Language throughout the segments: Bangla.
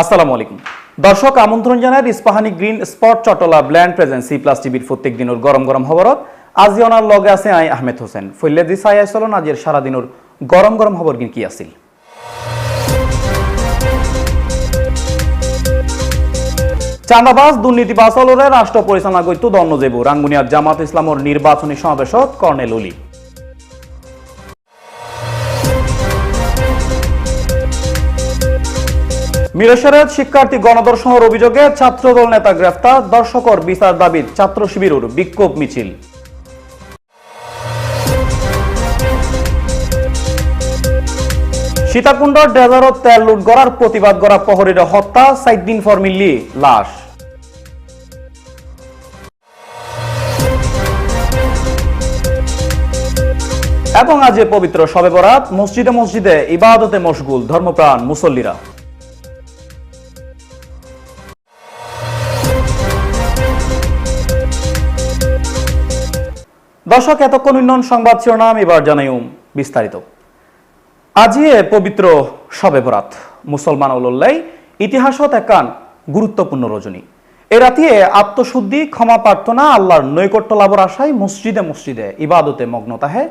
আসসালামু আলাইকুম। দর্শক, আমন্ত্রণ জানায় ইস্পাহানি গ্রিন স্পট চটলা ব্ল্যান্ড প্রেজেন্সি প্লাস টিভির প্রত্যেক দিনের গরম গরম খবরত। আজি ওনার লগে আছে আই আহমেদ হোসেন। ফৈল্লাদি সাই আসলন আজির সারাদিনের গরম গরম খবর কি আছিল? চাঁদাবাজ, দুর্নীতিবাজ হলরে রাষ্ট্র পরিচালনা করত দন্নজেবু রাঙ্গুনিয়ার জামাত ইসলামর নির্বাচনী সমাবেশত কর্নেল অলি। মিরেশ্বরের শিক্ষার্থী গণদর্শনের অভিযোগে ছাত্রদল নেতা গ্রেফতার, দর্শকর বিচার দাবির ছাত্র শিবিরের বিক্ষোভ মিছিল। সীতাকুণ্ড ডেজারত তেল লুট করার প্রতিবাদ করা প্রহরীর হত্যা সাইদ দিন ফর মিল্লি লাশ। এবং আজ পবিত্র সবে বরাত, মসজিদে মসজিদে ইবাদতে মশগুল ধর্মপ্রাণ মুসল্লিরা। দর্শক, এতক্ষণ উন্নয়ন সংবাদ শিরোনাম, এবার জানাইম বিস্তারিত। আজি এ পবিত্র শবে বরাত, মুসলমান ওল্লাই ইতিহাসত একান গুরুত্বপূর্ণ রজনী। এ রাতিয়ে আত্মশুদ্ধি, ক্ষমা প্রার্থনা, আল্লাহর নৈকট্য লাভর আশায় মসজিদে মসজিদে ইবাদতে মগ্ন তাহে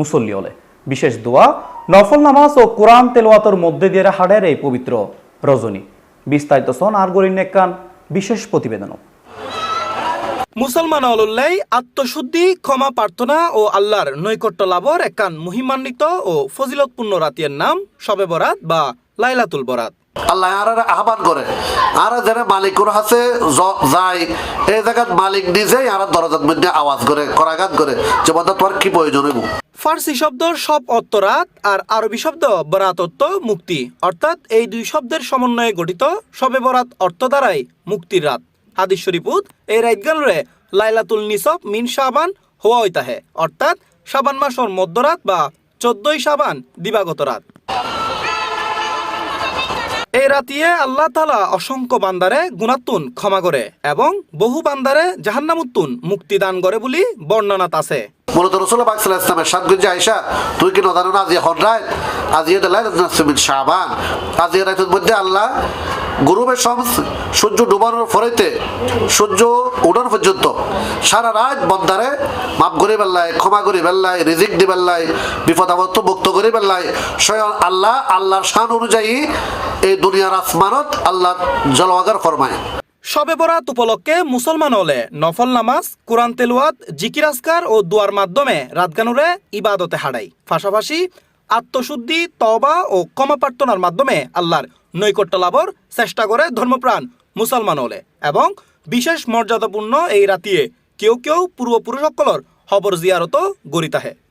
মুসল্লি হলে বিশেষ দোয়া, নফল নামাজ ও কোরআন তেলোয়াতর মধ্যে দিয়ে হাড়ের এই পবিত্র রজনী। বিস্তারিত সন আর গরিন একান বিশেষ প্রতিবেদন মুসলমান অলুল্লাই আত্মশুদ্ধি ক্ষমা প্রার্থনা ও আল্লাহর নৈকট্য লাভর একান মহিমান্বিত ও ফজিলতপূর্ণ রাতের নাম শবে বরাত বা লাইলাতুল বরাত। আল্লাহ আর আহ্বান করে। আর যারা মালিকুর হাসে জ- যায় এই জায়গাত মালিক নিজেই আর দরজার মধ্যে আওয়াজ করে করাঘাত করে যে বন্ধু তোমার কি প্রয়োজন হইব? ফার্সি শব্দর সব অর্থ রাত আর আরবি শব্দ বরাত অর্থ মুক্তি। অর্থাৎ এই দুই শব্দের সমন্বয়ে গঠিত সবে বরাত অর্থ দ্বারাই মুক্তির রাত। হাদিস শরীফুত এই রাতগানরে লাইলাতুল নিসব মিন সাবান হওয়া হইতাহে, অর্থাৎ সাবান মাসর মধ্যরাত বা চোদ্দই সাবান দিবাগত রাত। এই রাতিয়ে আল্লাহ তালা অসংখ্য বান্দারে গুণাত্তুন ক্ষমা করে এবং বহু বান্দারে জাহান্নামুত্তুন মুক্তি দান করে বলি বর্ণনাত আছে। মূলত রসুল বাকসাল ইসলামের সাত গুঞ্জে আইসা তুই কি নদানো না আজি হনরায় আজি এটা লাইল নাসমিন শাবান। আজি এর রাতের মধ্যে আল্লাহ গুরুবের শামস, সূর্য ডুবানোর ফরেতে, সূর্য উড়ান পর্যন্ত সারা রাত বন্দারে মাপ করে বেল্লাই ক্ষমা করে বেল্লাই রিজিক দি বেল্লাই বিপদ আপদ মুক্ত করে বেল্লাই স্বয়ং আল্লাহ, আল্লাহর শান অনুযায়ী এই দুনিয়ার আসমানত আল্লাহ জলওয়াগার ফরমায়। শবে বরাত উপলক্ষে মুসলমান হলে নফল নামাজ, কোরআন তেলুয়াত জিকির আসকার ও দুয়ার মাধ্যমে রাতগানুরে ইবাদতে হারাই পাশাপাশি আত্মশুদ্ধি তবা ও ক্ষমা প্রার্থনার মাধ্যমে আল্লাহর নৈকট্য লাভর চেষ্টা করে ধর্মপ্রাণ মুসলমান হলে এবং বিশেষ মর্যাদাপূর্ণ এই রাতিয়ে কেউ কেউ পূর্বপুরুষসকলর হবর জিয়ারত গরিতাহে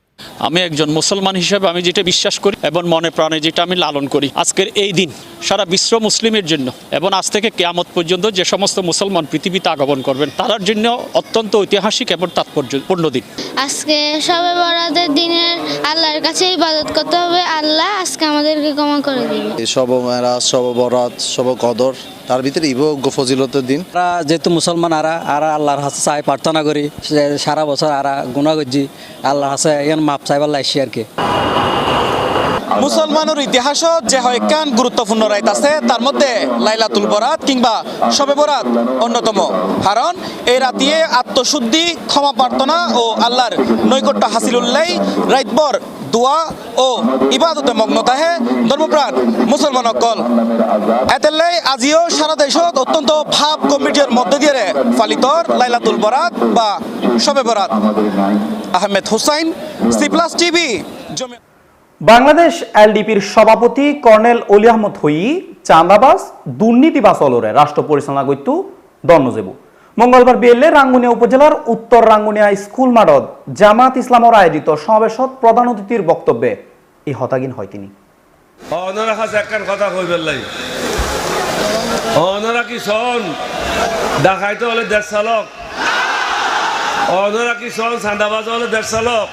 আমি একজন মুসলমান হিসেবে আমি যেটা বিশ্বাস করি এবং মনে প্রাণে যেটা আমি লালন করি আজকের এই দিন সারা বিশ্ব মুসলিমের জন্য এবং আজ থেকে কেয়ামত পর্যন্ত যে সমস্ত মুসলমান পৃথিবীতে আগমন করবেন তাদের জন্য অত্যন্ত ঐতিহাসিক এবং তাৎপর্যপূর্ণ দিন। আজকে সবে বরাতের দিনের আল্লাহর কাছে ইবাদত করতে হবে আল্লাহ আজকে আমাদেরকে ক্ষমা করে দিবে। এই সব মেরাজ সব বরাত সব কদর তার ভিতরে ইব ফজিলতের দিন। আমরা যেহেতু মুসলমান আরা আরা আল্লাহর হাসে চাই প্রার্থনা করি সারা বছর আরা গুণা করছি আল্লাহর হাসে ইয়ান মাপ আর কি। মুসলমানের ইতিহাসত যে হয় গুরুত্বপূর্ণ রাইত আছে, তার মধ্যে লাইলাতুল বরাত কিংবা সবে বরাত অন্যতম। কারণ এই রাতিয়ে আত্মশুদ্ধি, ক্ষমা প্রার্থনা ও আল্লাহর নৈকট্য হাসিল উল্লাই রাইতবর দোয়া ও ইবাদতে মগ্ন তাহে ধর্মপ্রাণ, মুসলমান অকল। এতেলাই আজিও সারা দেশত অত্যন্ত ভাব কমিটির মধ্যে দিয়ে পালিতর লাইলাতুল বরাত বা Shabe Barat. Ahmed Hussain, C plus TV Bangladesh এলডিপির সভাপতি কর্নেল অলি আহমদ হই চাঁদাবাস দুর্নীতিবাস অলরে। রাষ্ট্র পরিচালনা করত দন্নজেবু। মঙ্গলবার বিএলএ রাঙ্গুনিয়া উপজেলার উত্তর রাঙ্গুনিয়া স্কুল মাঠত জামাত ইসলামর আয়োজিত সমাবেশত প্রধান অতিথির বক্তব্যে এই হতাগিন হয় তিনি। কাছে একখান কথা কই পেলাই ওনারা কি শোন? দেখাইতে হলে দেশ চালক। ওনারা কি শোন? সান্দাবাজ হলে দেশ চালক।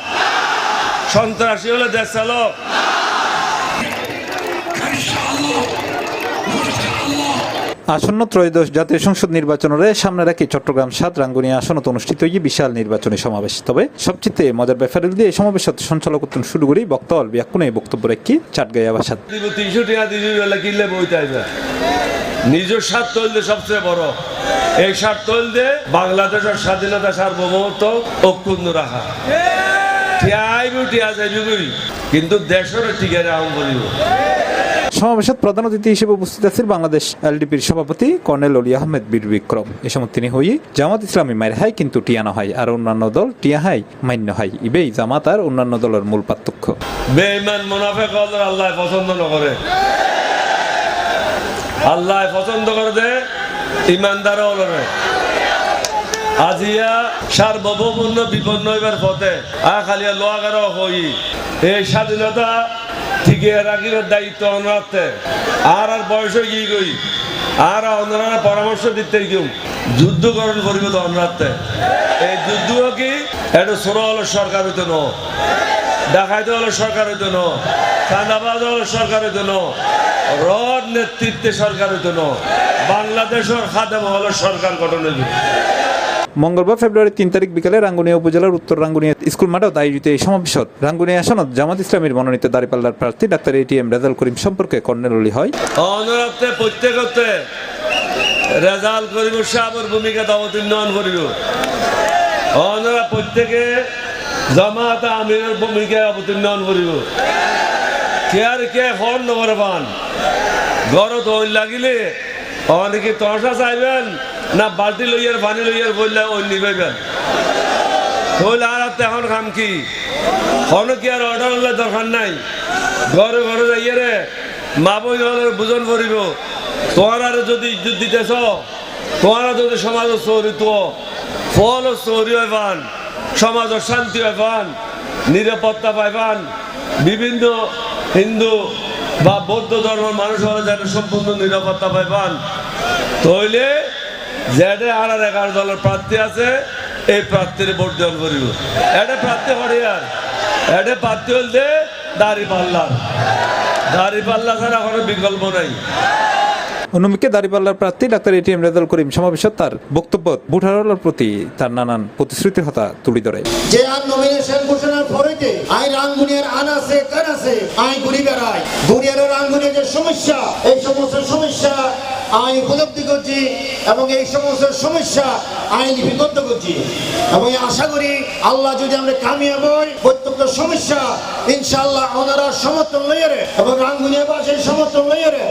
সন্ত্রাসী হলে দেশ চালক। আসন্ন ত্রয়োদশ জাতীয় সংসদ নির্বাচনের সামনে রেখে চট্টগ্রাম সাত রাঙ্গুনিয়া আসনত অনুষ্ঠিত হয়ে বিশাল নির্বাচনী সমাবেশ। তবে সবচেয়ে মজার ব্যাপার হল এই সমাবেশ সঞ্চালক শুরু করেই বক্তব্য ব্যাকুনে বক্তব্য রেখে ভাষা দিব তিনশো টাকা নিজের স্বার্থ হইলে সবচেয়ে বড়। এই স্বার্থ হইলে বাংলাদেশের স্বাধীনতা সার্বভৌমত্ব অক্ষুণ্ণ রাখা। ঠিয়া আইব ঠিয়া যাইবি কিন্তু দেশের টিকে রাখুন বলিব। সমাবেশত প্রধান অতিথি হিসেবে উপস্থিত আছেন বাংলাদেশ এলডিপির সভাপতি কর্নেল অলি আহমেদ বীর বিক্রম এ সময় তিনি হই জামাত ইসলামী মায়ের হাই কিন্তু টিয়ানো হয় আর অন্যান্য দল টিয়া হাই মান্য হয় ইবেই জামাত আর অন্যান্য দলের মূল পার্থক্য। বেঈমান, মুনাফেক আল্লাহ পছন্দ না করে। আল্লাহ পছন্দ করে দে ইমানদার হলে আজিয়া সার্বভৌমূর্ণ বিপন্ন হইবার পথে আ খালিয়া লোয়াগার হই। এই স্বাধীনতা ঠিকই রাখিবার দায়িত্ব অনাতে আর আর বয়স গিয়ে গই। আর অন্যরা পরামর্শ দিতে গিয়ে যুদ্ধকরণ করিব তো অনাতে এই যুদ্ধ কি এটা ছোট হলো সরকার হইতো ন। ডাকাইতে হলো সরকার হইতো ন। চাঁদাবাজ হলো সরকার হইতো ন। রড নেতৃত্বে সরকার হইতো ন। বাংলাদেশের খাদেম হলো সরকার গঠন হইবে মঙ্গলবার ফেব্রুয়ারি তিন তারিখ বিকালে রাঙ্গুনিয়া উপজেলার উত্তর রাঙ্গুনিয়া স্কুল মাঠে আয়োজিত এই সমাবেশত রাঙ্গুনিয়া আসনত জামাত ইসলামীর মনোনীত দাঁড়িপাল্লার প্রার্থী ডাক্তার এটিএম রেজাল করিম সম্পর্কে কর্নেল অলি হয়। অনরাতে প্রত্যেকতে রেজাল্ট করিব সাবর ভূমিকাতে অবতীর্ণ করিব। অনরা প্রত্যেকে জামাত আমিরের ভূমিকায় অবতীর্ণ করিব। কে আর কে হর নগরে পান গরত লাগিলে অনেকে তসা চাইবেন? না বালতি লইয়ার, পানি লইয়ার বললে ওই নিবেবেন হইলে আর এখন খাম কি? হন কি আর অর্ডার হলে দরকার নাই? ঘরে ঘরে যাইয়ে রে, মা বই বুঝন করিব তোমার আর যদি ইজ্জত দিতেছ, তোমার যদি সমাজ চৌরিত ফল চৌরি হয় পান সমাজের শান্তি হয় পান, নিরাপত্তা পাই পান। বিভিন্ন হিন্দু বা বৌদ্ধ ধর্মের মানুষ যেন সম্পূর্ণ নিরাপত্তা পাই তইলে যেটা আর আর এগারো দলের প্রার্থী আছে এই প্রার্থীর ভোট দেওয়ান করিব। এটা প্রার্থী হরিয়ার। এটা প্রার্থী হলতে দাড়ি পাল্লার। দাড়ি পাল্লা ছাড়া কোনো বিকল্প নাই। অন্যদিকে দাঁড়িপাল্লার প্রার্থী ডাক্তার এটিএম রেজাল করিম সমাবেশত তার বক্তব্য ভোটারদের প্রতি তার নানান প্রতিশ্রুতির কথা তুলে ধরে। যে আর নমিনেশন ঘোষণার পরেতে আই রাঙ্গুনিয়ার আনাসে কানাসে আই ঘুরি বেড়াই ঘুরিয়ার রাঙ্গুনিয়ার যে সমস্যা এই সমস্ত সমস্যা আই উপলব্ধি করছি এবং এই সমস্ত সমস্যা আই লিপিবদ্ধ করছি। এবং আশা করি আল্লাহ যদি আমরা কামিয়াব হই প্রত্যেকটা সমস্যা, ইনশাআল্লাহ ওনারা সমর্থন লইয়ারে এবং রাঙ্গুনিয়াবাসীর সমর্থন লইয়ারে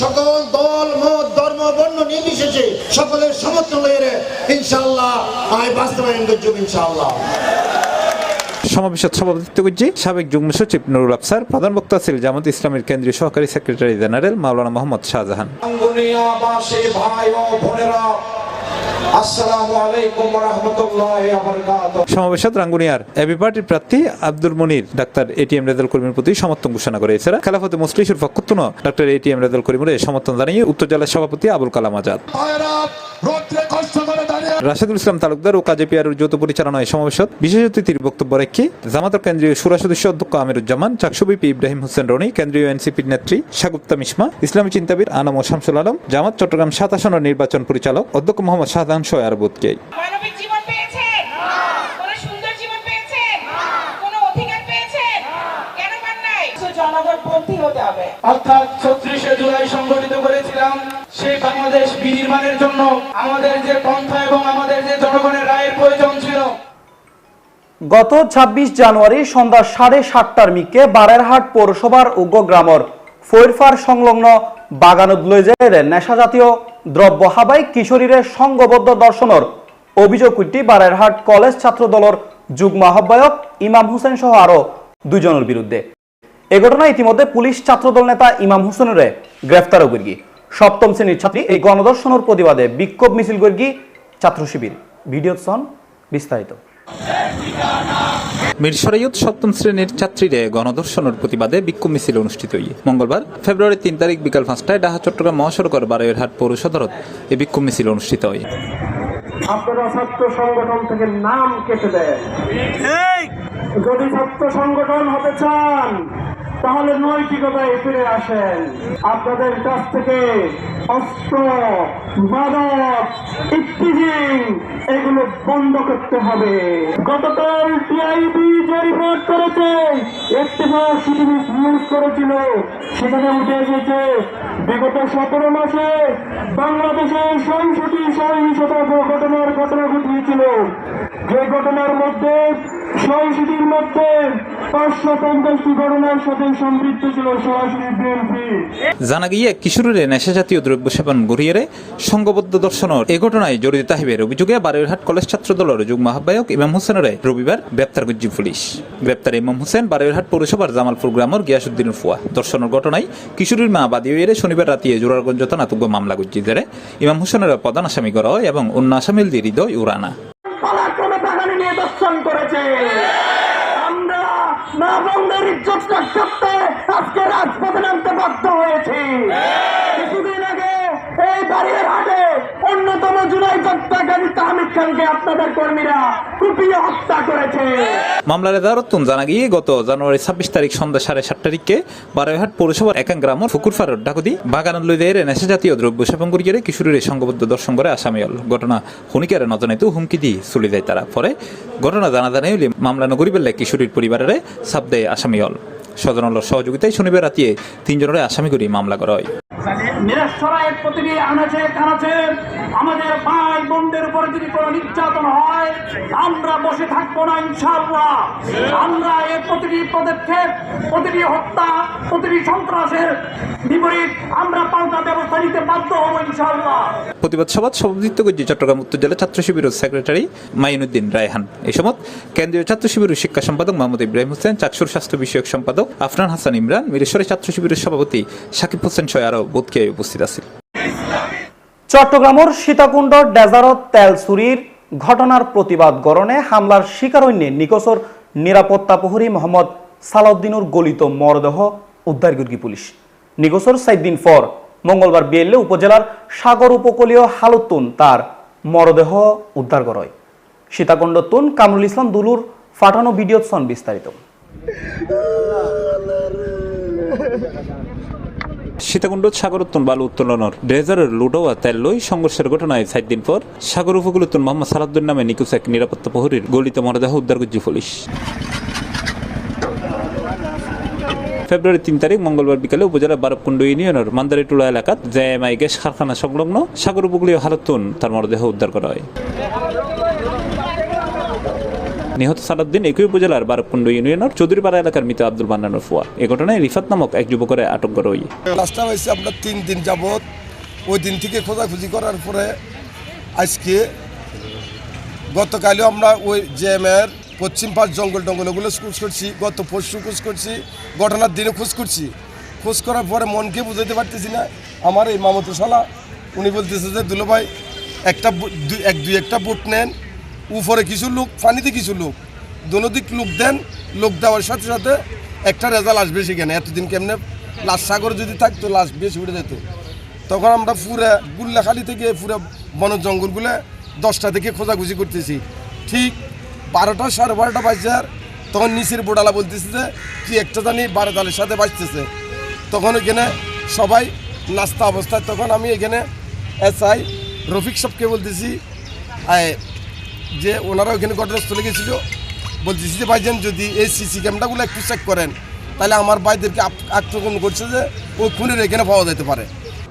সকল দল, মত, ধর্ম, বর্ণ, নির্বিশেষে সকলের সমর্থন লইয়ারে ইনশাআল্লাহ আই বাস্তবায়ন করছি ইনশাআল্লাহ। সমাবেশত সভাপতিত্ব করছি সাবেক যুগ্ম সচিব নুরুল আফসার প্রধান বক্তা ছিল জামাত ইসলামের কেন্দ্রীয় সহকারী সেক্রেটারি জেনারেল মাওলানা মোহাম্মদ শাহজাহান। সমাবেশত রাঙ্গুনিয়ার এবি পার্টির প্রার্থী আব্দুল মনির ডাক্তার এটিএম রেজাল করিমের প্রতি সমর্থন ঘোষণা করে এছাড়া খেলাফতে মুসলিশুর পক্ষতুন ডাক্তার এটিএম রেজাল করিমের সমর্থন জানিয়ে উত্তর জেলার সভাপতি আবুল কালাম আজাদ। রোদ্রে কষ্ট করে রাশেদুল ইসলাম তালুকদার ও কাজে পিয়ার যৌথ পরিচালনায় সমাবেশ বিশেষ অতিথির বক্তব্য রেখে জামাতের কেন্দ্রীয় সুরা সদস্য অধ্যক্ষ আমিরুজ্জামান চাকসুবিপি ইব্রাহিম হোসেন রনি, কেন্দ্রীয় এনসিপির নেত্রী শাগুপ্তা মিশমা, ইসলামী চিন্তাবিদ আনাম ও শামসুল আলম, জামাত চট্টগ্রাম সাত আসনের নির্বাচন পরিচালক অধ্যক্ষ মোহাম্মদ শাহজাহান শয় আরবুদকে অর্থাৎ ছত্রিশে জুলাই সংগঠিত করেছিলাম সেই বাংলাদেশ বিনির্মাণের জন্য। আমাদের যে পন্থা এবং আমাদের যে জনগণের রায়ের প্রয়োজন ছিল। গত ২৬ জানুয়ারি সন্ধ্যা সাড়ে সাতটার মিকে বারেরহাট পৌরসভার উগ্রগ্রামর ফৈরফার সংলগ্ন বাগানত লই যায় নেশা জাতীয় দ্রব্য হাবাই কিশোরীরে সংঘবদ্ধ দর্শনের অভিযোগ উঠি বারেরহাট কলেজ ছাত্র দলের যুগ্ম আহ্বায়ক ইমাম হোসেন সহ আরও দুজনের বিরুদ্ধে। এ ঘটনায় ইতিমধ্যে পুলিশ ছাত্রদল নেতা ইমাম হোসেনের গ্রেফতারও করি সপ্তম শ্রেণির ছাত্রী এই গণদর্শনের প্রতিবাদে বিক্ষোভ মিছিল করি ছাত্র শিবির। ভিডিও সন বিস্তারিত। মিরসরাইয়ত সপ্তম শ্রেণির ছাত্রীরে গণধর্ষণের প্রতিবাদে বিক্ষোভ মিছিল অনুষ্ঠিত হই। মঙ্গলবার, ফেব্রুয়ারি তিন তারিখ বিকাল পাঁচটায় ডাহা চট্টগ্রাম মহাসড়কের বারোয়েরহাট পৌর সদরত এই বিক্ষোভ মিছিল অনুষ্ঠিত হয়। আপনারা ছাত্র সংগঠন থেকে নাম কেটে দেন। যদি ছাত্র সংগঠন হতে চান তাহলে নৈতিকতায় ফিরে আসেন। আপনাদের কাছ থেকে অস্ত্র, মাদক ইত্তিজিং এগুলো বন্ধ করতে হবে। গতকাল টিআইবি যে রিপোর্ট করেছে একটি সিটিভিস নিউজ করেছিল। সেখানে উঠে এসেছে, বিগত সতেরো মাসে বাংলাদেশে সহিংসতি, সহিংসতা ঘটনার ঘটনা ঘটিয়েছিল। যে ঘটনার মধ্যে সহিংসতির মধ্যে জানা গিয়ে কিশোরের নেশা জাতীয় দ্রব্য সেবন গড়িয়ে সংঘবদ্ধ দর্শনের এই ঘটনায় জড়িত তাহিবের অভিযোগে বারুরহাট কলেজ ছাত্র দলের যুগ্ম আহ্বায়ক ইমাম হোসেনের রবিবার গ্রেপ্তার করছে পুলিশ। গ্রেপ্তার ইমাম হোসেন বারুরহাট পৌরসভার জামালপুর গ্রামের গিয়াসুদ্দিনের ফুয়া দর্শনের ঘটনায় কিশোরীর মা বাদী হয়ে শনিবার রাতে জোরারগঞ্জ থানাতুগ্য মামলা করছে, যারে ইমাম হোসেনের প্রধান আসামি করা হয় এবং অন্য আসামিল দিয়ে হৃদয় উড়ানা পালাক্রমে বাগানে নিয়ে দর্শন করেছে আমরা মা ইজ্জতটা ইজ্জত রক্ষার্থে আজকে রাজপথে নামতে বাধ্য হয়েছে। এই বাড়ির হাটে অন্যতম জুলাই হত্যাকারী তাহমিদ খানকে আপনাদের কর্মীরা কুপিয়ে হত্যা করেছে। মামলার এদারতুন জানা গিয়ে গত জানুয়ারি ছাব্বিশ তারিখ সন্ধ্যা সাড়ে সাত তারিখে বারোহাট পৌরসভার একাং গ্রামের ফুকুরফার ডাকুদি বাগান লইদের নেশা জাতীয় দ্রব্য সেবন করিয়ে কিশোরের সংঘবদ্ধ দর্শন করে আসামি হল ঘটনা হুনিকারে নজনাইতেও হুমকি দিয়ে চলে যায় তারা। পরে ঘটনা জানা জানাই মামলা নগরী বেললে কিশোরীর পরিবারের সাপ দেয় আসামি হল স্বজনর সহযোগিতায় শনিবার রাতে তিনজনের আসামি করে মামলা করা হয়। প্রতিটি আনাচে কানাচে, আমাদের ভাই বোনদের উপরে যদি কোনো নির্যাতন হয়, আমরা বসে থাকব না আমরা এর প্রতিটি পদক্ষেপ, প্রতিটি হত্যা, প্রতিটি সন্ত্রাসের বিপরীত আমরা পাল্টা ব্যবস্থা নিতে বাধ্য হব ইনশাআল্লাহ। প্রতিবাদ সভাত সভাপতিত্ব করছে চট্টগ্রাম উত্তর জেলা ছাত্র শিবিরের সেক্রেটারি মাইনুদ্দিন রায়হান। এই সময় কেন্দ্রীয় ছাত্র শিবিরের শিক্ষা সম্পাদক মোহাম্মদ ইব্রাহিম হোসেন চাকসুর স্বাস্থ্য বিষয়ক সম্পাদক আফরান হাসান ইমরান, মিরেশ্বরী ছাত্র শিবিরের সভাপতি সাকিব হোসেন সহ আরও বোধকে উপস্থিত আছেন। চট্টগ্রামের সীতাকুণ্ড ডেজারত তেল চুরির ঘটনার প্রতিবাদ গরণে হামলার শিকার হইনে নিকসর নিরাপত্তা প্রহরী মোহাম্মদ সালাউদ্দিনুর গলিত মরদেহ উদ্ধার করি পুলিশ। নিকসর সাত দিন পর মঙ্গলবার বিয়েলে উপজেলার সাগর উপকূলীয় হালুতুন তার মরদেহ উদ্ধার করা। সীতাকুণ্ড তুন, কামরুল ইসলাম, দুলুর ফাটানো ভিডিও সন বিস্তারিত। সীতাকুণ্ড, সাগর উত্তন, বালু উত্তোলনের ড্রেজারের লুডোয়া তেল লই সংঘর্ষের ঘটনায় সাত দিন পর সাগর উপকূল উত্তন মোহাম্মদ সালাদ্দিন নামে নিকুচ এক নিরাপত্তা প্রহরীর গলিত মরদেহ উদ্ধার করছে পুলিশ। ফেব্রুয়ারি তিন তারিখ, মঙ্গলবার বিকালে উপজেলার বারবকুণ্ড ইউনিয়নের মান্দারিটুলা এলাকাত জেএমআই গ্যাস কারখানা সংলগ্ন সাগর উপকূলীয় হালতুন তার মরদেহ উদ্ধার করা হয়। নিহত সালাউদ্দিন একই উপজেলার বারবকুণ্ড ইউনিয়নের চৌধুরীপাড়া এলাকার মৃত আব্দুল মান্নানের ফুয়া এ ঘটনায় রিফাত নামক এক যুবকের আটক করা হয়। লাস্টটা হয়েছে আপনার তিন দিন যাবৎ। ওই দিন থেকে খোঁজাখুঁজি করার পরে আজকে গতকালও আমরা ওই জেএমের পশ্চিম পাশ জঙ্গল টঙ্গল ওগুলো খোঁজ করছি, গত পরশু খোঁজ করছি, ঘটনার দিনে খোঁজ করছি। খোঁজ করার পরে মনকে বুঝাতে পারতেছি না। আমার এই মামতো উনি বলতেছে যে দুলো ভাই একটা এক দুই একটা বুট নেন, উপরে কিছু লোক, পানিতে কিছু লোক। দোনোদিক লোক দেন, লোক দেওয়ার সাথে সাথে একটা রেজাল্ট আসবে সেখানে। এতদিন কেমনে লাশ সাগর যদি থাকতো, লাশ বেশি উঠে যেত। তখন আমরা পুরো গুল্লাখালি থেকে পুরো বন জঙ্গলগুলো দশটা থেকে খোঁজাখুঁজি করতেছি। ঠিক বারোটা সাড়ে বারোটা বাজার তখন নিচের বোডালা বলতেছে যে, কি একটা জানি বারো তালের সাথে বাঁচতেছে তখন ওইখানে সবাই নাস্তা অবস্থায়, তখন আমি এখানে এসআই রফিক সাহকে বলতেছি যে ওনারা ওইখানে ঘটনাস্থলে গেছিল, বলতেছি যে, ভাইজান, যদি এই সিসি ক্যামেরাগুলো একটু চেক করেন, তাহলে আমার ভাইদেরকে আক্রমণ করছে যে ওই খুনের এখানে পাওয়া যেতে পারে।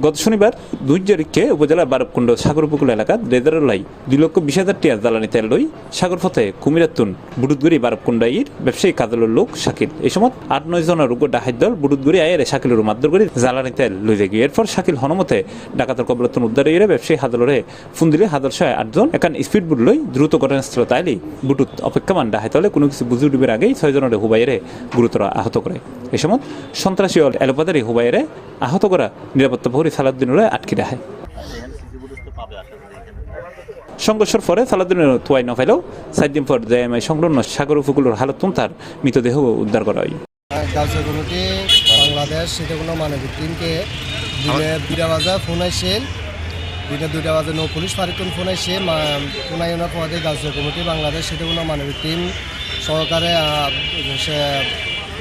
গত শনিবার দুই তারিখে উপজেলার বারবকুণ্ড সাগর উপকূল এলাকাত রেজারের লাই দুই লক্ষ বিশ হাজার টিয়া জ্বালানি তেল লই সাগর পথে কুমিরাতুন বুডুদগুড়ি বারবকুণ্ড আইর ব্যবসায়ী কাজলের লোক শাকিল। এই সময় আট নয় জনের উগ্র ডাহাই দল বুডুদগুড়ি আয়ের শাকিলের মাদ্দর জ্বালানি তেল লই যায় এরপর শাকিল হনমতে ডাকাতের কবলতুন উদ্ধার ইয়ে ব্যবসায়ী হাদলরে ফোন দিলে হাদল সহ আটজন একান স্পিড বুট লই দ্রুত ঘটনাস্থল তাইলি বুটুত অপেক্ষমান ডাহাই তলে কোনো কিছু বুঝে উঠবের আগেই ছয়জনের হুবাইয়েরে গুরুতর আহত করে। এই সময় সন্ত্রাসী এলোপাতারি হুবাইয়েরে আহত করা নিরাপত্তা প্রহরী সালাউদ্দিনুরে আটকে রাখে। সংঘর্ষের পরে সালাউদ্দিনের তোয়াই নফেলেও সাত দিন পর জেএমআই সংলগ্ন সাগর উপকূলের হালতুন তার মৃতদেহ উদ্ধার করা হয়। কমিটি বাংলাদেশ, সেটা কোনো মানবিক টিমকে দিনে দুইটা বাজে, ফোন আইসেন দিনে দুইটা বাজে, নৌ পুলিশ ফারিকুন ফোন আইসে ফোনাইনের পদে গার্লসের কমিটি, বাংলাদেশ, সেটা কোনো মানবিক টিম। সহকারে সে,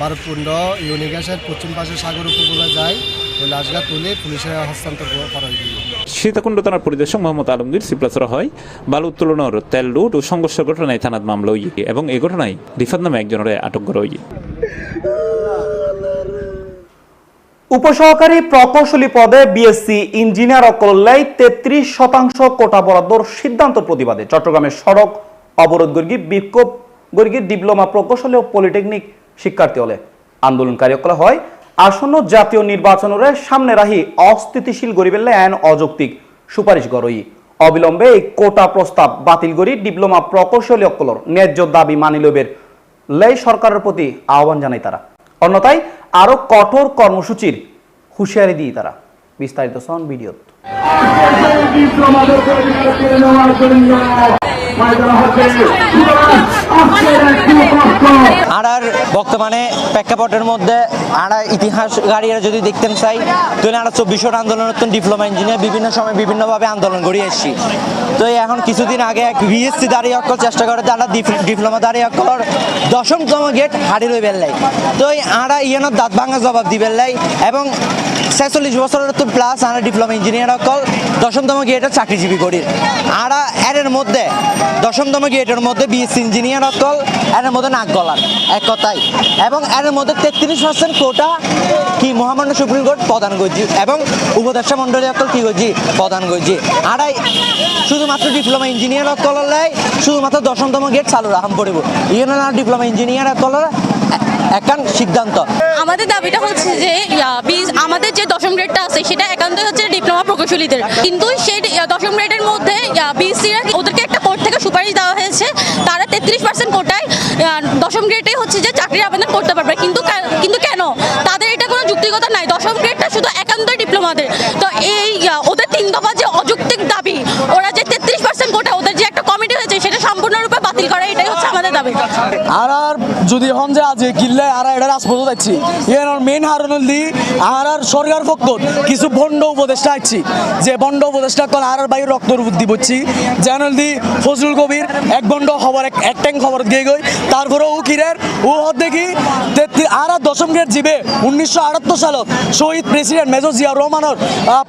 ভারতকুণ্ড ইউনিগ্যাসের পশ্চিম পাশে সাগর উপকূলে যায়। ওই লাশগা তুলে পুলিশে হস্তান্তর করা সীতাকুণ্ড থানার পরিদর্শক মোহাম্মদ আলমগীর সিপ্লাসরা হয় বালু উত্তোলনের তেল লুট ও সংঘর্ষ ঘটনায় থানার মামলা হই এবং এই ঘটনায় রিফাত নামে একজনের আটক করা হয় উপসহকারী প্রকৌশলী পদে বিএসসি ইঞ্জিনিয়ার অকল্যায় তেত্রিশ শতাংশ কোটা বরাদ্দর সিদ্ধান্ত প্রতিবাদে। চট্টগ্রামের সড়ক অবরোধ গর্গী বিক্ষোভ গর্গী ডিপ্লোমা প্রকৌশলী ও পলিটেকনিক শিক্ষার্থী হলে আন্দোলনকারী হয় আসন্ন জাতীয় নির্বাচনের সামনে রাহি অস্থিতিশীল গরিবেল্লে আইন অযৌক্তিক। সুপারিশ গরই অবিলম্বে এই কোটা প্রস্তাব বাতিল করি ডিপ্লোমা প্রকৌশলী অকলর ন্যায্য দাবি মানিলবের লেই সরকারের প্রতি আহ্বান জানায় তারা। অন্যথায় আরও কঠোর কর্মসূচির হুঁশিয়ারি দিয়ে তারা। বিস্তারিত সন ভিডিও আড়ার বর্তমানে প্রেক্ষাপটের মধ্যে আড়া ইতিহাস গাড়িরা যদি দেখতেন চাই, তাহলে আড়া চব্বিশশো আন্দোলনের ডিপ্লোমা ইঞ্জিনিয়ার বিভিন্ন সময় বিভিন্নভাবে আন্দোলন করে এসেছি। তো এখন কিছুদিন আগে এক বিএসসি দাঁড়িয়ে অক্ষর চেষ্টা করে, তারা ডিপ্লোমা দাঁড়িয়ে অক্ষর দশমতম গেট হাড়ি রয়ে বেললাই তো এই আড়া ইয়ানোর দাঁত ভাঙা জবাব দিবেন লাই এবং ছেচল্লিশ বছরের তো প্লাস আমরা ডিপ্লোমা ইঞ্জিনিয়ার অকল দশমতম গেটের চাকরিজীবী করি আরা এর মধ্যে দশমতম গেটের মধ্যে বিএসসি ইঞ্জিনিয়ার অকল এর মধ্যে নাক গলার এক কথাই। এবং এর মধ্যে তেত্রিশ পার্সেন্ট কোটা কি মহামান্য সুপ্রিম কোর্ট প্রদান করছি, এবং উপদেষ্টা মন্ডলী অকল কি করছি? প্রদান করছি। আড়াই শুধুমাত্র ডিপ্লোমা ইঞ্জিনিয়ার অকল শুধুমাত্র দশমতম গেট চালু রাখাম পড়ব। ইয়ে না ডিপ্লোমা ইঞ্জিনিয়ার অকল একান সিদ্ধান্ত। আমাদের দাবিটা হচ্ছে যে আমাদের যে দশম গ্রেডটা আছে, সেটা একান্তই হচ্ছে ডিপ্লোমা প্রকৌশলীদের। কিন্তু সেই, দশম গ্রেডের মধ্যে বিসিরা ওদেরকে একটা থেকে সুপারিশ দেওয়া হয়েছে, তারা তেত্রিশ পার্সেন্ট কোটায় দশম গ্রেডে হচ্ছে যে চাকরির আবেদন করতে পারবে। কিন্তু কিন্তু কেন? তাদের এটা কোনো যুক্তিগত নাই। দশম গ্রেডটা শুধু একান্ত ডিপ্লোমাদের। তো এই ওদের তিন দফা যে অযৌক্তিক দাবি, ওরা যে তেত্রিশ পার্সেন্ট কোটা ওদের যে একটা কমিটি হয়েছে, সেটা সম্পূর্ণরূপে বাতিল করা, এটাই হচ্ছে আমাদের দাবি। আর যদি এখন যে আজ কিনলে আর এটা রাজপথ যাচ্ছি। এর মেন হারণ দি আর আর সরকার পক্ষ কিছু বন্ড উপদেষ্টা আছি যে বন্ড উপদেষ্টা কল আর আর বাইর রক্ত বুদ্ধি বুঝছি। জানল দি ফজলুল কবির এক বন্ড খবর এক এক ট্যাং খবর গিয়ে গই। তারপরে ও কিরের ও হদ দেখি আর আর দশম গ্রেড জিবে উনিশশো আটাত্তর সালত শহীদ প্রেসিডেন্ট মেজর জিয়া রহমানের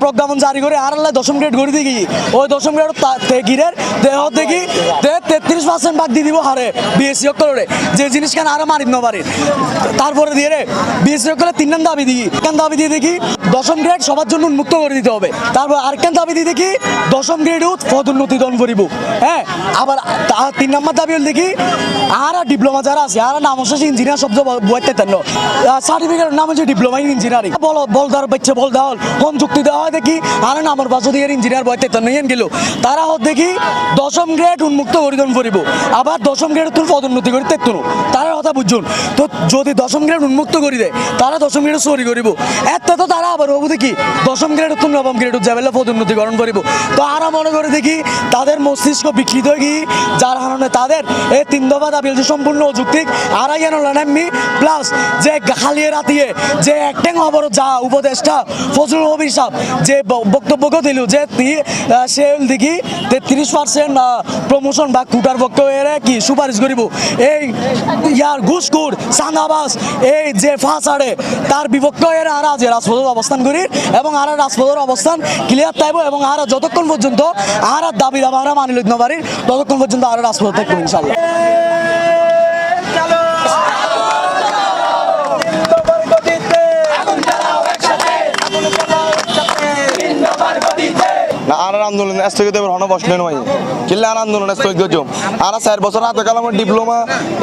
প্রজ্ঞাপন জারি করে আর আল্লাহ দশম গ্রেড গড়ি দিকে ওই দশম গ্রেড গিরের দেহ দেখি তেত্রিশ পার্সেন্ট বাদ দিয়ে দিব হারে বিএসসি অক্ষরে যে জিনিস কেন আরও মারিত নবারে তারপরে দিয়ে রে, বিএসসি তিন নাম দাবি দিই। কেন দাবি দিয়ে দেখি, দশম গ্রেড সবার জন্য উন্মুক্ত করে দিতে হবে। তারপর আর কেন দাবি দিয়ে দেখি, দশম গ্রেড পদোন্নতি দন করিব হ্যাঁ আবার তিন নম্বর দাবি হল দেখি, আর ডিপ্লোমা যারা আছে, আর নাম হচ্ছে ইঞ্জিনিয়ার শব্দ বইতে তেন সার্টিফিকেটের নাম হচ্ছে ডিপ্লোমা ইন ইঞ্জিনিয়ারিং বল বলদার বাচ্চা, বল দেওয়া কোন যুক্তি দেওয়া হয় দেখি, আর নামর বাসু দিয়ে ইঞ্জিনিয়ার বইতে তেন ইয়েন গেল। তারা হত দেখি, দশম গ্রেড উন্মুক্ত করিদন করিব আবার দশম গ্রেড তুল পদোন্নতি করি তেতুন তারা কথা বুঝুন। তো যদি দশম গ্রেড উন্মুক্ত করি দেয়, তারা দশম গ্রেড চুরি করিব। এত তো তারা আবার হব দেখি, দশম গ্রেড তুল নবম গ্রেড যাবে পদোন্নতিকরণ করিব। তো আরা মনে করে দেখি, তাদের মস্তিষ্ক বিকৃত কি যার কারণে তাদের এই তিন দফা দাবি হচ্ছে সম্পূর্ণ অযৌক্তিক যেন লানাম্মি প্লাস যে খালিয়ে রাতিয়ে, যে একটেং খবর যা উপদেষ্টা ফজলুল কবির সাহেব, যে ব- বক্তব্য দিল যে তি- সে দেখি তেত্রিশ পার্সেন্ট প্রমোশন বা কুটার পক্ষে কি সুপারিশ করিব। এই ইয়ার ঘুষখুর চাঁদাবাস এই যে ফাঁসাড়ে, তার বিপক্ষে এরা আর আজ রাজপথের অবস্থান করি এবং আর রাজপথের অবস্থান ক্লিয়ার থাকব এবং আর যতক্ষণ পর্যন্ত আর দাবি দাবা মানি লইতে পারি ততক্ষণ পর্যন্ত আর রাজপথ থাকব ইনশাল্লাহ না, আর আন্দোলন, স্থগিত হন বসলে নয় কিল্লে আর আন্দোলন, স্থগিত জম আর চার বছর হাতে কালাম ডিপ্লোমা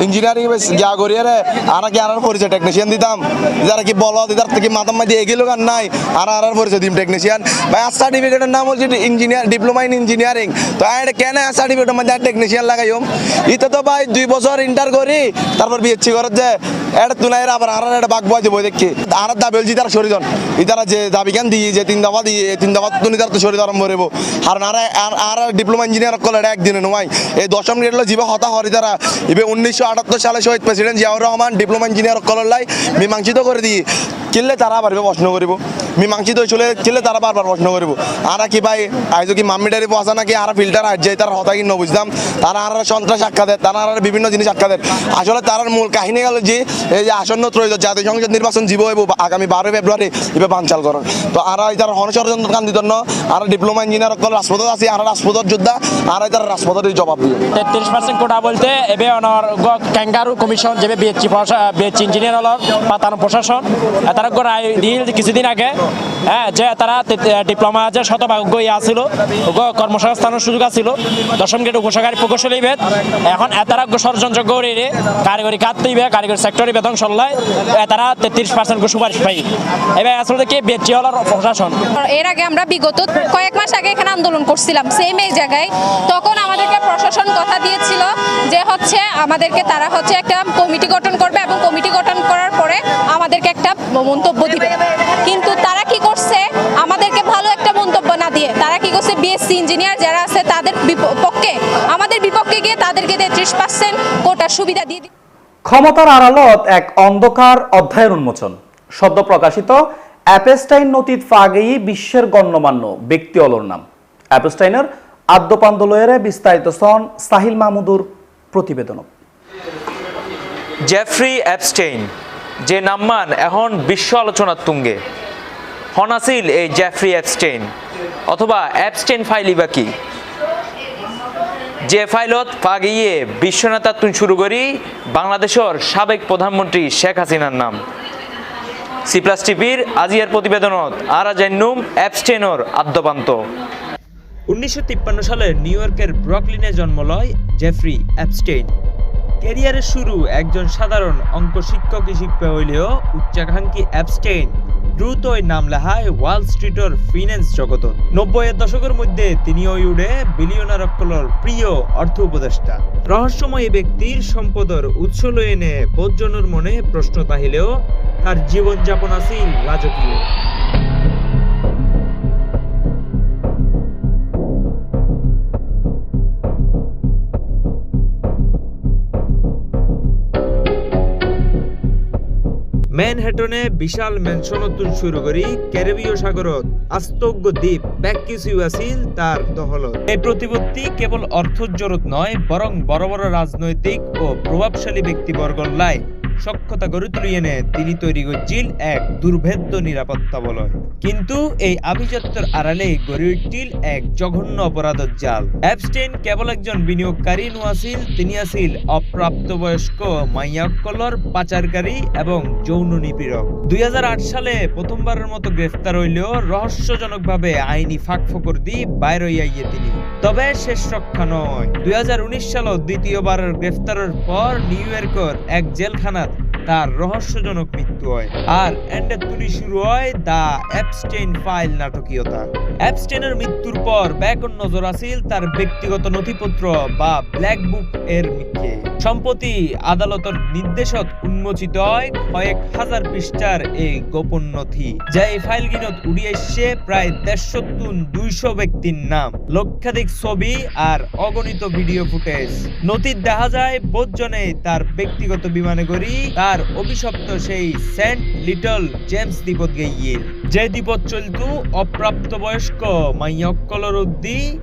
ইঞ্জিনিয়ারিং গিয়া করিয়ারে। আর কি আর পরিচয় টেকনিশিয়ান দিতাম। যারা কি বল দিদার থেকে মাতাম মাদি এগিয়ে গান নাই। আর আর পরিচয় দিম টেকনিশিয়ান ভাই, আর সার্টিফিকেটের নাম হচ্ছে ইঞ্জিনিয়ার ডিপ্লোমা ইন ইঞ্জিনিয়ারিং তো আর কেন আর সার্টিফিকেটের মধ্যে টেকনিশিয়ান লাগাইম? ইতে তো ভাই দুই বছর ইন্টার করি, তারপর বিএসসি করত যে এটা তুলাই আবার আর একটা বাগ বয় দেবো দেখি। আর দাবি হলছি তারা সরিদন ইতারা যে দাবি কেন দিয়ে যে তিন দফা দিয়ে তিন দফা তুমি তারা তো সরিদ আরম্ভ করব আর আর আর ডিপ্লোমা ইঞ্জিনিয়ার এটা একদিনে নয় এই দশম গ্রেড জীব হতা হরি তারা। এবার উনিশশো আটাত্তর সালে শহীদ president Ziaur Rahman diploma engineer কলার লাই মীমাংসিত করে দিয়ে কিনলে তারা পারবে প্রশ্ন করিব। মীমাংসিত হয়েছিল কিনলে তারা বারবার প্রশ্ন করিব। আর কি ভাই, আইজ কি মাম্মিটারি বসা নাকি আর ফিল্টার আজ যায় তার হতা কিনে বুঝতাম তারা আর সন্ত্রাস দেয়, তারা আর বিভিন্ন জিনিস দেয়। আসলে তার মূল কাহিনী গেল যে, এই যে আসন্ন ত্রয়োদশ জাতীয় সংসদ নির্বাচন জীব হইব আগামী বারোই ফেব্রুয়ারি এবার বানচাল করেন তো আর তার হনষড়যন্ত্র কান্দিত আর ডিপ্লোমা ইঞ্জিনিয়ার অকল রাজপথত আছে, আর রাজপথত যোদ্ধা, আর তার রাজপথের জবাব দিয়ে তেত্রিশ পার্সেন্ট কোটা বলতে এবে অনর ক্যাঙ্গারু কমিশন যে বিএচি বিএচি ইঞ্জিনিয়ার পাতানো প্রশাসন। তার তারা রায় দিল কিছুদিন আগে হ্যাঁ যে তারা ডিপ্লোমা যে কর্মসংস্থানের সুযোগ আছিল। দশম গ্রেড উপসাগারী প্রকৌশলী ভেদ এখন করে কারিগরি কাজ দিবে কারিগরি সেক্টরে বেতন সল্লায়। তেত্রিশ পার্সেন্ট সুপারিশ পাই। এবার আসলে কি হলর প্রশাসন? এর আগে আমরা বিগত কয়েক মাস আগে এখানে আন্দোলন করছিলাম সেম এই জায়গায়। তখন আমাদেরকে প্রশাসন কথা দিয়েছিল যে হচ্ছে আমাদেরকে তারা হচ্ছে একটা কমিটি গঠন করবে এবং কমিটি গঠন করার পরে আমাদেরকে একটা মন্তব্য দিবে। কিন্তু তারা কি করছে আমাদেরকে ভালো একটা মন্তব্য না দিয়ে। তারা কি করছে? বিএসসি ইঞ্জিনিয়ার যারা আছে তাদের পক্ষে আমাদের বিপক্ষে গিয়ে তাদেরকে তেত্রিশ পার্সেন্ট কোটার সুবিধা দিয়ে ক্ষমতার আড়ালত এক অন্ধকার অধ্যায়ের উন্মোচন। সদ্য প্রকাশিত অ্যাপেস্টাইন নথিত ফাগেই বিশ্বের গণ্যমান্য ব্যক্তি অলর নাম। অ্যাপেস্টাইনের আদ্যপান্দলয়ের বিস্তারিত সন সাহিল মাহমুদুর প্রতিবেদন জেফ্রি অ্যাপস্টেইন যে নাম্মান এখন বিশ্ব আলোচনার তুঙ্গে। হনাসিল এই জেফ্রি অ্যাপস্টেইন অথবা অ্যাপস্টেইন ফাইলি বা কি? যে ফাইলত পাগিয়ে বিশ্বনেতা তুন শুরু করি, বাংলাদেশের সাবেক প্রধানমন্ত্রী শেখ হাসিনার নাম। সি প্লাস টিভির আজিয়ার প্রতিবেদনত আরা জান্নুম আদ্যপান্ত। উনিশশো তিপ্পান্ন সালে নিউ ইয়র্কের ব্রকলিনে জন্ম লয় জেফ্রি অ্যাপস্টেইন ক্যারিয়ারের শুরু একজন সাধারণ অঙ্ক শিক্ষক হিসেবে হইলেও উচ্চাকাঙ্ক্ষী অ্যাপস্টেইন দ্রুতই নাম লেহায় ওয়াল স্ট্রিটের ফিন্যান্স জগত। নব্বইয়ের দশকের মধ্যে তিনি উঠে বিলিয়নার অক্কলর প্রিয় অর্থ উপদেষ্টা। রহস্যময় ব্যক্তির সম্পদের উৎস লয়ে এনে বোধজনের মনে প্রশ্ন তাহিলেও তার জীবনযাপন আছিল রাজকীয়। ম্যানহেটনে বিশাল ম্যানশনতুন শুরু করি ক্যারিবীয় সাগরত। আস্তজ্ঞ দ্বীপ ব্যাকিসিউ আছিল তার দহলত এই প্রতিপত্তি কেবল অর্থজ্জরত জরুত নয়, বরং বড় বড় রাজনৈতিক ও প্রভাবশালী ব্যক্তিবর্গর লাই সক্ষতা গড়ে তুলি এনে তিনি তৈরি করছিল এক দুর্ভেদ্য নিরাপত্তা বলয়। কিন্তু এই আভিজাত্যর আড়ালে গড়ে উঠছিল এক জঘন্য অপরাধের জাল। অ্যাপস্টেইন কেবল একজন বিনিয়োগকারী নোয়াছিল তিনি আছিল অপ্রাপ্তবয়স্ক মাইয়াক্কলর পাচারকারী এবং যৌন নিপীড়ক। দুই হাজার আট সালে প্রথমবারের মতো গ্রেফতার হইলেও রহস্যজনকভাবে আইনি ফাঁক ফকর দি বাইর হইয়াইয়ে তিনি। তবে শেষ রক্ষা নয়। দুই সালত দ্বিতীয়বারের গ্রেফতারের পর নিউ ইয়র্কের এক জেলখানাত তার রহস্যজনক মৃত্যু হয়। আর এন্ডে তুলি শুরু হয় দা অ্যাপস্টেইন ফাইল নাটকীয়তা। অ্যাপস্টেইনের মৃত্যুর পর ব্যাকন নজর আছিল তার ব্যক্তিগত নথিপত্র বা ব্ল্যাক বুক এর মিথ্যে সম্প্রতি আদালতের নির্দেশত উন্মোচিত হয় কয়েক হাজার পৃষ্ঠার এই গোপন নথি, যা এই ফাইলগিনত উড়িয়ে এসছে প্রায় দেড়শো তুন দুইশো ব্যক্তির নাম, লক্ষাধিক ছবি আর অগণিত ভিডিও ফুটেজ। নথির দেখা যায় বোধজনে তার ব্যক্তিগত বিমানে গড়ি তার অভিশপ্ত সেই সেন্ট লিটল জেমস দ্বীপত গেইয়ে যে দ্বীপত চলতু অপ্রাপ্তবয়স্ক মাইয়ক্কলর উদ্দি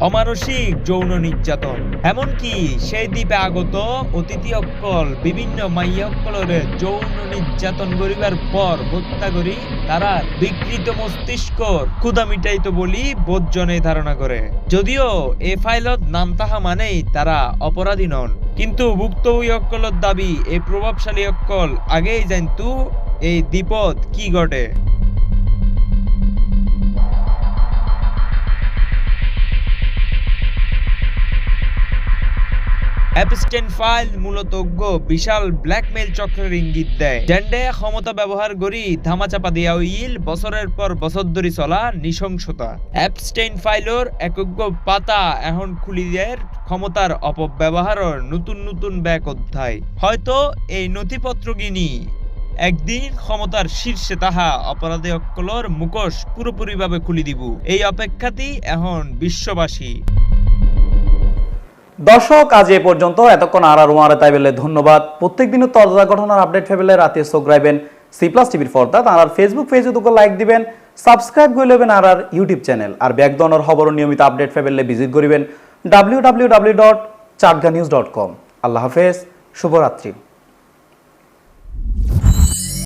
অমানসিক যৌন নির্যাতন। এমনকি সেই দ্বীপে আগত অতিথি অক্কল বিভিন্ন মাইয়া অক্কলরে যৌন নির্যাতন করিবার পর হত্যা করি তারা বিকৃত মস্তিষ্ক ক্ষুদা মিটাইত বলি বোধজনে ধারণা করে। যদিও এ ফাইলত নাম তাহা মানেই তারা অপরাধী নন। কিন্তু ভুক্ত ওই অক্কলের দাবি এই প্রভাবশালী অক্কল আগেই জানতু এই দ্বীপত কি ঘটে। অ্যাপস্টেন ফাইল মূলত বিশাল ব্ল্যাকমেইল চক্রের ইঙ্গিত দেয়। ড্যান্ডে ক্ষমতা ব্যবহার করি ধামাচাপা দিয়া হইল বছরের পর বছর ধরে চলা নৃশংসতা। অ্যাপস্টেইন ফাইলর একজ্ঞ পাতা এখন খুলি ক্ষমতার অপব্যবহারের নতুন নতুন ব্যাক অধ্যায়। হয়তো এই নথিপত্র গিনি একদিন ক্ষমতার শীর্ষে তাহা অপরাধী অক্কলর মুখোশ পুরোপুরিভাবে খুলি দিব। এই অপেক্ষাতেই এখন বিশ্ববাসী দর্শক, আজ এ পর্যন্ত। এতক্ষণ আর আর ওয়ারে তাই বেলে ধন্যবাদ। প্রত্যেক দিনের তাজা ঘটনার আপডেট ফেবেলে রাতে চোখ সি প্লাস টিভির পর্দা। আর ফেসবুক পেজে তোকে লাইক দিবেন সাবস্ক্রাইব করে নেবেন আর আর ইউটিউব চ্যানেল আর ব্যাকদনের খবর নিয়মিত আপডেট পেবেলে ভিজিট করিবেন W W W dot Chatga news dot com আল্লাহ হাফেজ, শুভরাত্রি।